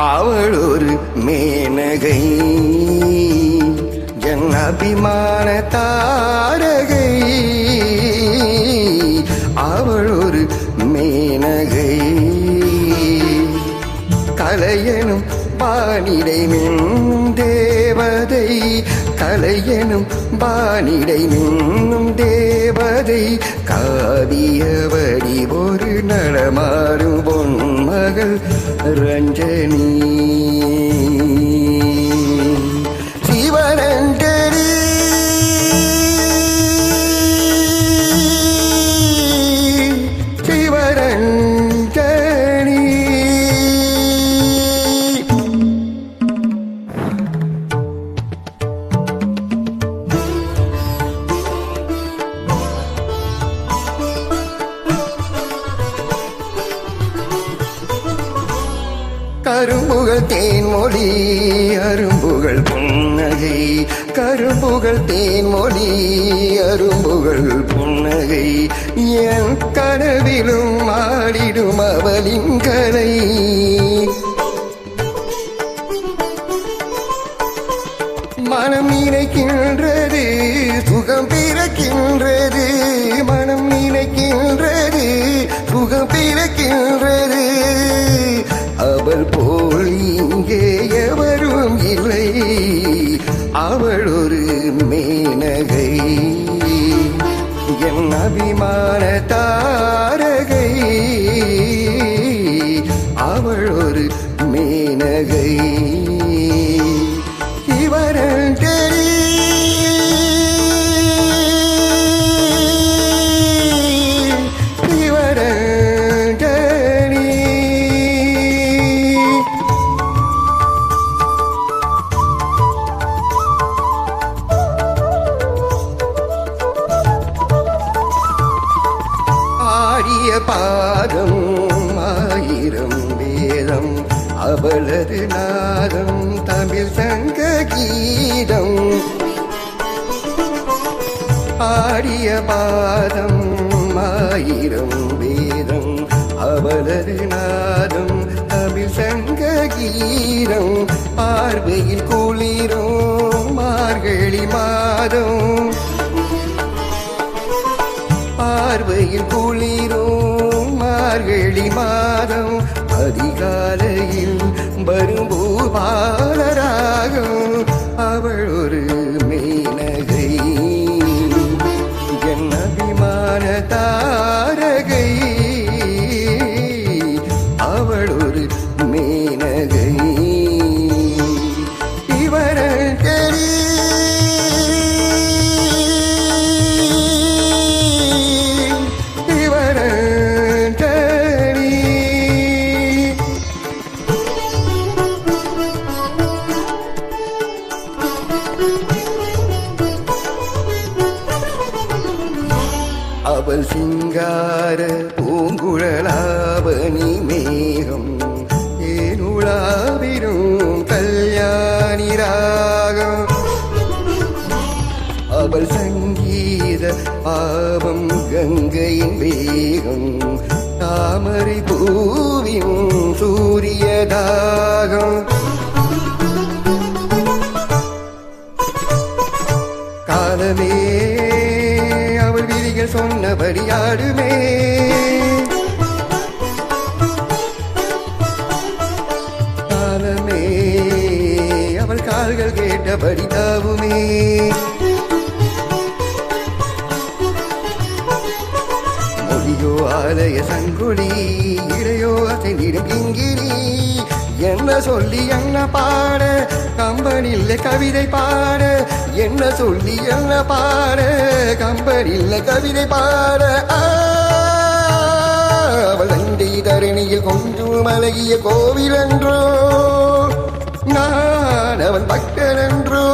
அவள் ஒரு மேனகை. என் அபிமான தாரகை. அவள் ஒரு மேனகை. கலையனும் பானிடை மின் தேவதை. கலையனும் பானிடை நின்னும் தேவதை காவியவடி ஒரு நடமாடும் பொன்மகள் ரஞ்சனி. கரும்புகள் தேன்மொழி அரும்புகள் புன்னகை. கரும்புகள் தேன்மொழி அரும்புகள் புன்னகை. என் கனவிலும் ஆடிடும் அவளின் கலை. மனம் இணைக்கின்றது சுகம் பிறக்கின்றது. அவள் ஒரு மேனகை. என் அபிமான தாரகை. அவள் ஒரு மேனகை. இவரன் தெரியும் அவளது நாதம் தமிழ் சங்க கீதம். ஆடிய பாதம் ஆயிரம் வேதம். அவளது நாதம் தமிழ் சங்க கீதம். பார்வையில் குளிரும் மார்கழி மாதம். பார்வையில் குளிரும் மார்கழி மாதம். அதிகாலை அபிமான அவள் சிங்கார பூங்குழலாவணி மேகம் ஏனுளாவிரும் கல்யாணி ராகம்? அவள் சங்கீத பாவம் கங்கையின் வேகம் தாமரை பூவின் சூரிய விழிகள் காலமே அவள் கால்கள் கேட்டபடி தாவுமே. மொழியோ ஆலய சங்குடி இடையோ அசைந்திடும் கிங்கிரி என்ன சொல்லி என்ன பாட? கம்பனில் கவிதை பாட. என்ன சொல்லி என்ன பாட? கம்பனில் கவிதை பாட. ஆ, அவள் அண்டை தரணியில் கொன்று மலகிய கோவில் என்றோ நான் அவன் பக்தன் என்றோ